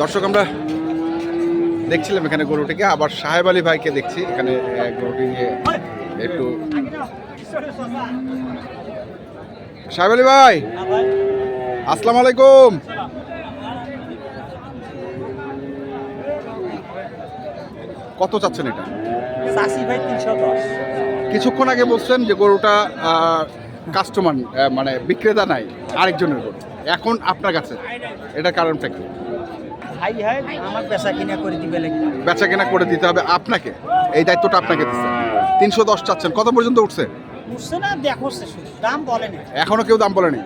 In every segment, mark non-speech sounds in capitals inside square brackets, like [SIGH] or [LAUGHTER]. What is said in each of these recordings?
দর্শক আমরা দেখছিলাম এখানে গরুটিকে আবার সাহেব আলী ভাইকে দেখছি এখানে গরুটি নিয়ে একটু। সাহেব আলী ভাই আসসালামু আলাইকুম। কত চাচ্ছেন এটা? ভাই কিছুক্ষণ আগে বলছেন যে গরুটা কাস্টমার মানে বিক্রেতা নাই আরেকজনের গরু। এখন আপনার কাছে এটা কারণটা কি? হয় আমার পেশা কিনা করে দিবে লাগবে। বেচা কেনা করে দিতে হবে আপনাকে। এই দায়িত্বটা আপনাকে দিচ্ছে তিনশো দশ চাচ্ছেন। কত পর্যন্ত উঠছে? বুঝছে না দেখো দাম বলে না। এখনও কেউ দাম বলেনি?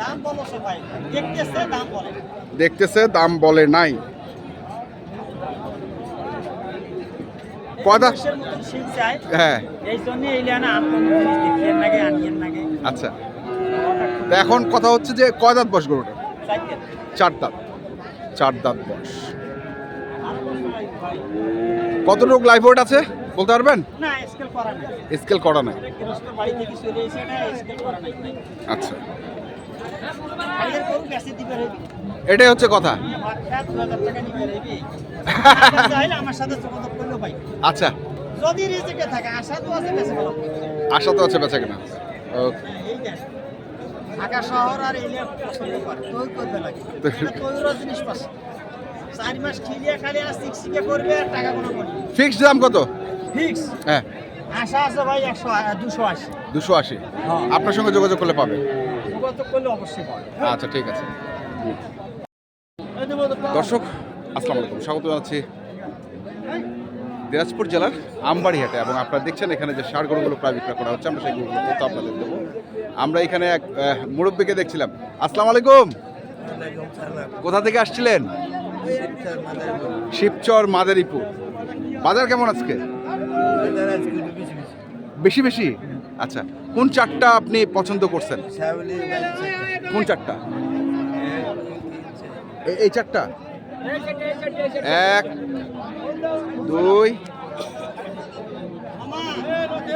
দাম বলো দেখতেছে দাম বলে। দেখতেছে দাম বলে নাই। হ্যাঁ। এই জন্য এই আনিয়েন আচ্ছা। তা এখন কথা হচ্ছে যে কয় দাঁত বয়স গরুটা চার দাঁত চার দাঁত বয়স। কতটুকু লাইফ ওয়েট আছে বলতে পারবেন? স্কেল করা নেই। আচ্ছা। এটাই হচ্ছে কথা। [LAUGHS] আচ্ছা। আশা তো আছে বেচা কেনা ওকে ঢাকা শহর আর এলিয়া পছন্দ করে। তৈ করবে লাগে তৈরও জিনিস পাচ্ছে। চার মাস খিলিয়ে খালি আর সিক্সিকে করবে আর টাকা কোনো করবে ফিক্সড দাম কত? ফিক্স হ্যাঁ। আশা আছে ভাই একশো দুশো আশি। দুশো আশি। হ্যাঁ। আপনার সঙ্গে যোগাযোগ করলে পাবে। যোগাযোগ করলে অবশ্যই পাবে। আচ্ছা ঠিক আছে। দর্শক আসসালামু আলাইকুম। স্বাগত জানাচ্ছি দিনাজপুর জেলার আমবাড়িহাটে এবং আপনারা দেখছেন এখানে যে সার গরুগুলো প্রায় বিক্রয় করা হচ্ছে, আমরা সেই গরুগুলো তথ্য আপনাদের দেবো। আমরা এখানে এক মুরব্বীকে দেখছিলাম। আসসালাম আলাইকুম। কোথা থেকে আসছিলেন? শিবচর মাদারীপুর। বাজার কেমন আজকে? বেশি বেশি? আচ্ছা কোন চারটা আপনি পছন্দ করছেন? কোন চারটা? এই চারটা? এক, দুই,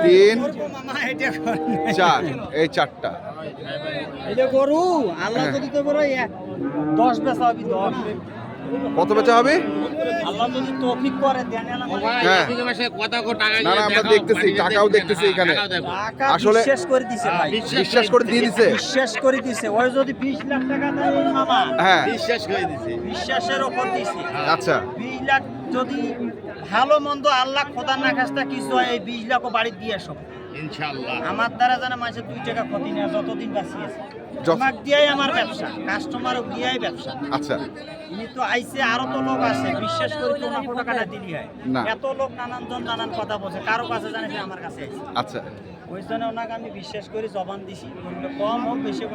তিন, চার এই চারটা এটা গরু, আল্লাহ। যদি তো বড় দশ বেচা হবি, দশ কত বেচা হবে? আল্লাহ যদি তৌফিক করে দেন এলাম হ্যাঁ। কত কো টাকা না না আমরা দেখতেছি টাকাও দেখতেছি এখানে। আসলে- বিশ্বাস করে দিছে ভাই। বিশ্বাস করে দিয়ে দিছে। বিশ্বাস করে দিছে। ওই যদি বিশ লাখ টাকা দেয় মামা হ্যাঁ। বিশ্বাস করে দিছে। বিশ্বাসের ওপর দিছে। আচ্ছা। বিশ লাখ যদি ভালো মন্দ আল্লাহ খোদার না খাস্তা কিছু হয় এই বিশ লাখও বাড়ি দিয়ে সব ইনশাআল্লাহ। আমার দ্বারা মাসে দুই টাকা ক্ষতি নেই যতদিন বাঁচি আছে। আমার দিয়াই আমার ব্যবসা কাস্টমারও দিয়াই ব্যবসা। আচ্ছা। ইনি তো আইসে আরও তো লোক আছে বিশ্বাস করে তো ওনাকে টাকাটা দিলি হয়। এত লোক নানান জন নানান কথা বলছে কারও কাছে জানে সে আমার কাছে আচ্ছা। ওই জন্য ওনাকে আমি বিশ্বাস করে জবান দিছি কম হোক বেশি হোক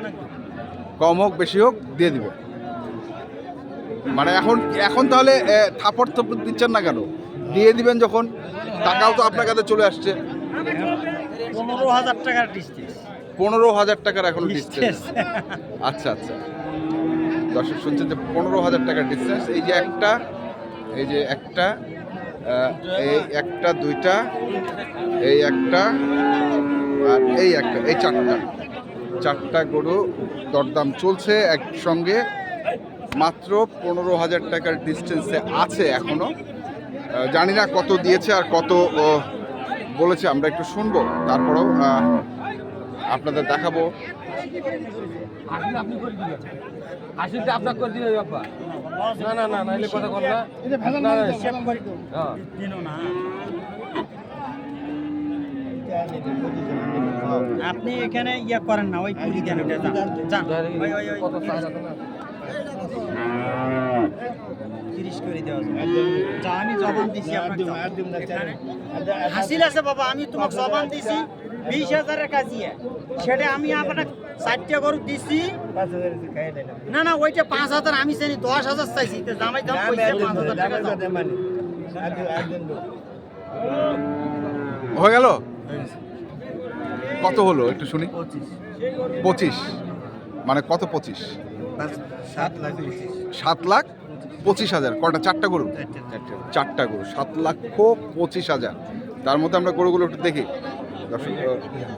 কম হোক বেশি হোক দিয়ে দিবে। মানে এখন এখন তাহলে থাপড় থাপড় দিচ্ছেন না কেন? দিয়ে দিবেন যখন টাকাও তো আপনার কাছে চলে আসছে। পনেরো হাজার টাকার ডিস্টেন্স। পনেরো হাজার টাকার এখন ডিসটেন্স। আচ্ছা আচ্ছা। দর্শক শুনছেন যে পনেরো হাজার টাকার ডিসটেন্স। এই যে একটা এই যে একটা এই একটা দুইটা এই একটা আর এই একটা এই চারটা। চারটা গরু দরদাম চলছে একসঙ্গে। মাত্র পনেরো হাজার টাকার ডিস্টেন্সে আছে এখনও। আহ, জানি না কত দিয়েছে আর কত বলেছে আমরা একটু শুনব তারপরেও আপনাদের দেখাবো। আসলে আপনার করে দিবে বাবা না না না কথা কর হ্যাঁ। না। আপনি এখানে ইয়া করেন না ওই কুলি দেন ওটা যান তিরিশ করে দেওয়া যাবে। যা আমি জবান দিছি হাসিল আছে বাবা আমি তোমাকে জবান দিছি। বিশ হাজারের কাজিয়ে। সেটা আমি আপনাকে চারটে গরু দিছি। না না ওইটা পাঁচ হাজার আমি চাইনি দশ হাজার চাইছি। জামাই দাম পাঁচ হাজার টাকা হয়ে গেল? কত হলো? একটু শুনি। পঁচিশ। মানে কত পঁচিশ? সাত লাখ সাত লাখ? পঁচিশ হাজার কটা? চারটা গরু? চারটা গরু সাত লক্ষ পঁচিশ হাজার। তার মধ্যে আমরা গরুগুলো একটু দেখি। দর্শক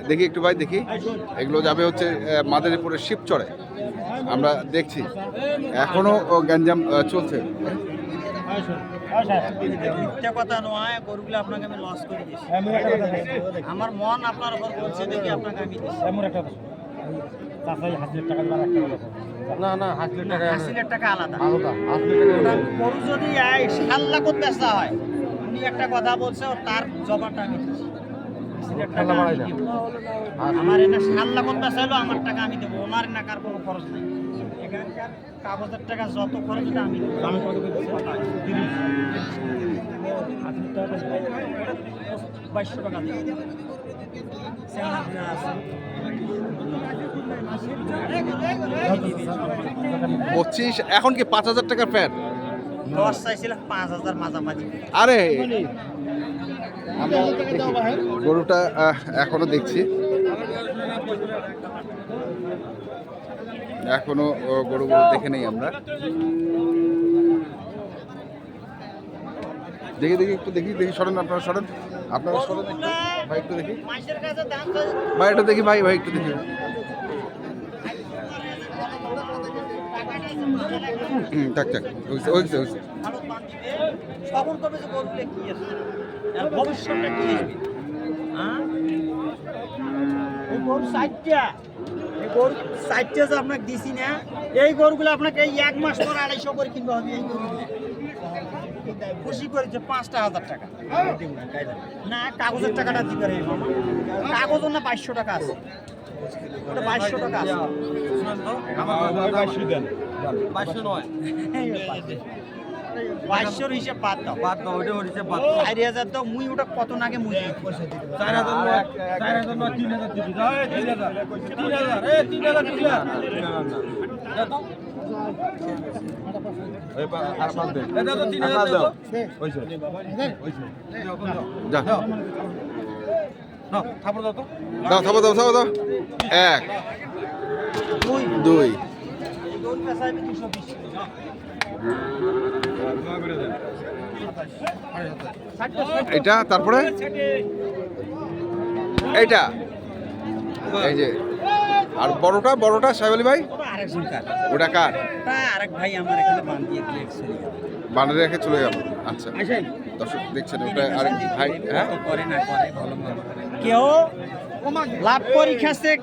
দেখি একটু ভাই দেখি। এগুলো যাবে হচ্ছে মাদারীপুরের শিবচরে। আমরা দেখছি। এখনও ও গ্যাঞ্জাম চলছে। কথা নয় গরুগুলো আপনাকে আমি লস করে দিয়েছি। আমার মন আপনার উপর বলছে দেখি আপনাকে আমি দিচ্ছি। না না হাসিলের টাকা হাসিলের টাকা আলাদা। আলাদা হাসিলের টাকা গরু যদি এই সাত লাখত বেচা হয় উনি একটা কথা বলছে ও তার জবাটা আমি টাকা আমার এনে সাত লাখত বেচা হলো আমার টাকা আমি দেবো। ওনার নাকার কোনো খরচ নেই। এখানকার কাগজের টাকা যত খরচ এটা আমি। হাসিলের টাকা বাইশশো টাকা দিই পঁচিশ এখন কি পাঁচ হাজার টাকার ফ্যাট দশ চাইছিলাম পাঁচ হাজার মাঝামাঝি। আরে! গরুটা এখনও দেখছি। এখনও গরুগুলো দেখে নেই আমরা। দেখি দেখি একটু দেখি দেখি সরেন আপনারা সরেন। আপনারা সরেন একটু। ভাই একটু দেখি। ভাই এটা দেখি ভাই ভাই একটু দেখি। থাক থাক হয়েছে হয়েছে হয়েছে। ভারত বান দিবে, সবর করবে যে গরুগুলো কি আছে? আর ভবিষ্যৎটা কি আসবে হ্যাঁ? এই গরু সাইটটা এই গরু সাইটটা যে আপনাকে দিছি না এই গরুগুলো আপনাকে এই এক মাস পর আড়াইশো করে কিনতে হবে এই গরুগুলো। খুশি করেছে পাঁচটা হাজার টাকা না কাগজের টাকাটা দিবে রে মামা কাগজ না বাইশশো টাকা আছে ওটা বাইশশো টাকা আছে বাইশশোর হিসেব বাদ দাও বাদ দাও ওইটা ওর হিসেব বাদ চার হাজার দাও মুই ওটা কত নাগে মুই পয়সা দিতে পারি। চার হাজার নয় চার হাজার নয় তিন হাজার দিবি তিন হাজার তিন হাজার তিন হাজার তিন হাজার এক দুই। এটা তারপরে? এইটা। এই যে আর বড়টা বড়টা সাহেব আলী ভাই? ওটা কার? আরেক ভাই আমার এখানে বান দিয়ে চলে গেল। বানারে রেখে চলে গেল? আচ্ছা। দর্শক দেখছেন ওটা আরেক ভাই হ্যাঁ? করে না করে ভালো কেউ লাভ করি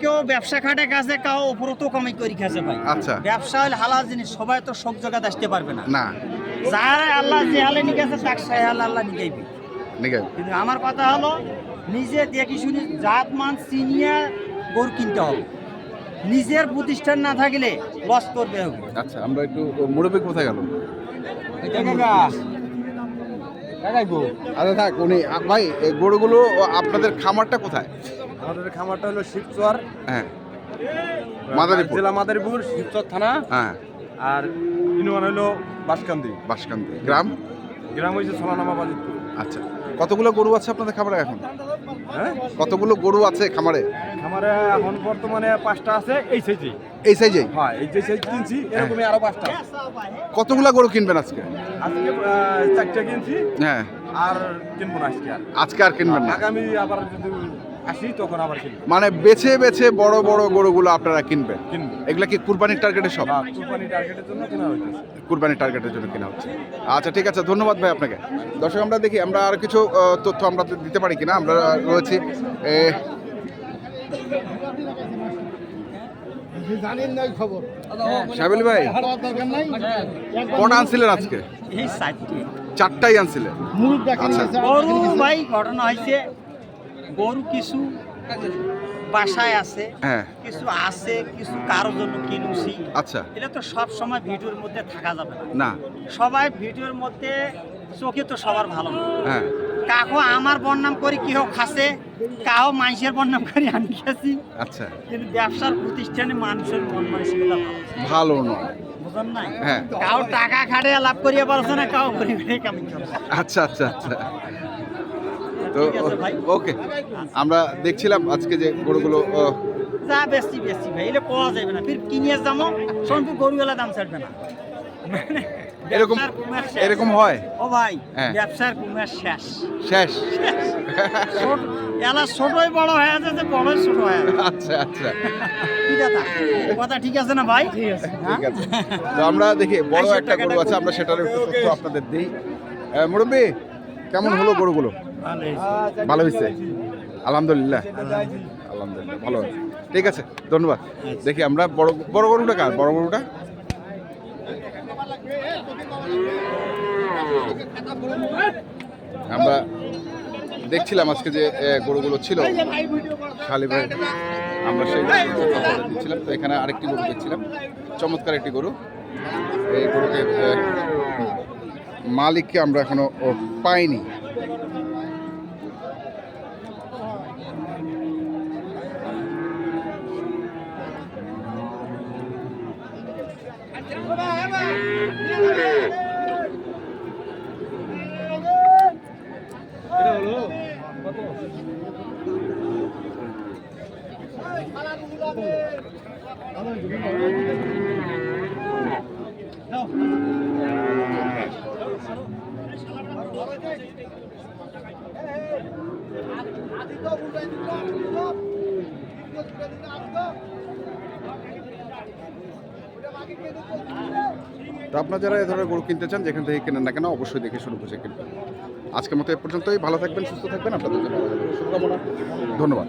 কেউ ব্যবসা খাটে খাচ্ছে কেউ উপরত কামাই করি খাচ্ছে ভাই। আচ্ছা। ব্যবসা হলে হালাল জিনিস সবাই তো সব জায়গাতে আসতে পারবে না। না। যার আল্লাহ যে হালে নিকেছে তাক সাই হাল আল্লাহ কিন্তু আমার কথা হলো নিজে দেখি শুনি জাত মান চিনিয়ে গরু কিনতে হবে। নিজের প্রতিষ্ঠান না থাকলে লস করবে আচ্ছা আমরা একটু মুরব্বী কোথায় গেল? আচ্ছা থাক উনি ভাই এই গরুগুলো ও আপনাদের খামারটা কোথায়? আমাদের খামারটা হলো শিবচর। হ্যাঁ। মাদারীপুর। জেলা মাদারীপুর শিবচর থানা। হ্যাঁ। আর ইউনিয়ন হলো বাসকান্দি। বাসকান্দি। গ্রাম? গ্রাম হয়েছে সোনানামা বাজিতপুর। আচ্ছা কতগুলো গরু আছে আপনাদের খামারে এখন? হ্যাঁ? কতগুলো গরু আছে খামারে? খামারে এখন বর্তমানে পাঁচটা আছে এই সাইজে এই। সাইজে হ্যাঁ এই যে সাইজ কিনছি এরকমই আরও পাঁচটা। কতগুলো গরু কিনবেন আজকে? আজকে চারটা কিনছি। হ্যাঁ। আর কিনবো না আজকে আর। আজকে আর কিনবেন না? আগামী আবার যদি আসি তখন আবার কিনবো। মানে বেছে বেছে বড় বড় গরুগুলো আপনারা কিনবেন? কিনবো। এগুলা কি কুরবানির টার্গেটে সব? বা কোরবানি টার্গেটের জন্য কেনা হইতেছে। কুরবানির টার্গেটের জন্য কেনা হচ্ছে। আচ্ছা ঠিক আছে ধন্যবাদ ভাই আপনাকে। দর্শক আমরা দেখি আমরা আর কিছু তথ্য আমরা দিতে পারি কিনা? আমরা রয়েছি জানেন নাই খবর। সাহেব ভাই খাওয়ার দরকার নাই? কটা আনছিলেন আজকে? এই সাইডটি চারটাই আনছিলেন। আচ্ছা। গরু ভাই ঘটনা হয়েছে গরু কিছু বাসায় আছে হ্যাঁ। কিছু আছে কিছু কারোর জন্য কিনুছি। আচ্ছা। এটা তো সব সময় ভিডিওর মধ্যে থাকা যাবে না। না। সবাই ভিডিওর মধ্যে চোখে তো সবার ভালো হ্যাঁ। কাকো আমার বদনাম করি কেউ খাসে কাও মানুষের বদনাম করি আমি খাসি। আচ্ছা। কিন্তু ব্যবসার প্রতিষ্ঠানে মানুষের মন মানসিকতা ভালো। নয়। বুঝলেন নাই? হ্যাঁ। টাকা খাটে লাভ করিয়ে পারছে না ঘুরে কামি আচ্ছা আচ্ছা আচ্ছা। তো ওকে। আমরা দেখছিলাম আজকে যে গরুগুলো যা বেশি বেশি ভাই এটা পাওয়া যাবে না। ফির কিনিয়ে যাব সোনপুর গরুওয়ালা দাম ছাড়বে না। এরকম। এরকম হয়? ও ভাই হ্যাঁ। ব্যবসার কুমির শেষ। শেষ? ছোট এলা ছোটই বড় হয়ে যাচ্ছে বড়ই ছোট হয়ে আচ্ছা আচ্ছা। কথা? ঠিক আছে না ভাই? ঠিক আছে। তো আমরা দেখি বড় একটা গরু আছে আমরা সেটার একটু তথ্য আপনাদের দিই। মুরব্বি কেমন হলো গরুগুলো? ভালো হয়েছে। আলহামদুলিল্লাহ। আলহামদুলিল্লাহ। ভালো আছে ঠিক আছে ধন্যবাদ। দেখি আমরা বড় বড় গরুটা কার? বড় গরুটা? আমরা দেখছিলাম আজকে যে গরুগুলো ছিল শালিভাই আমরা সেই দিচ্ছিলাম। তো এখানে আরেকটি গরু দেখছিলাম, চমৎকার একটি গরু। এই গরুকে মালিককে আমরা এখনও ও, পাইনি তো আপনারা যারা এ ধরনের গরু কিনতে চান, যেখান থেকে কেনেন না কেন, অবশ্যই দেখে শুরু করছে কিন্তু আজকের মতো এ পর্যন্তই। ভালো থাকবেন, সুস্থ থাকবেন। আপনাদের জন্য শুভকামনা। ধন্যবাদ।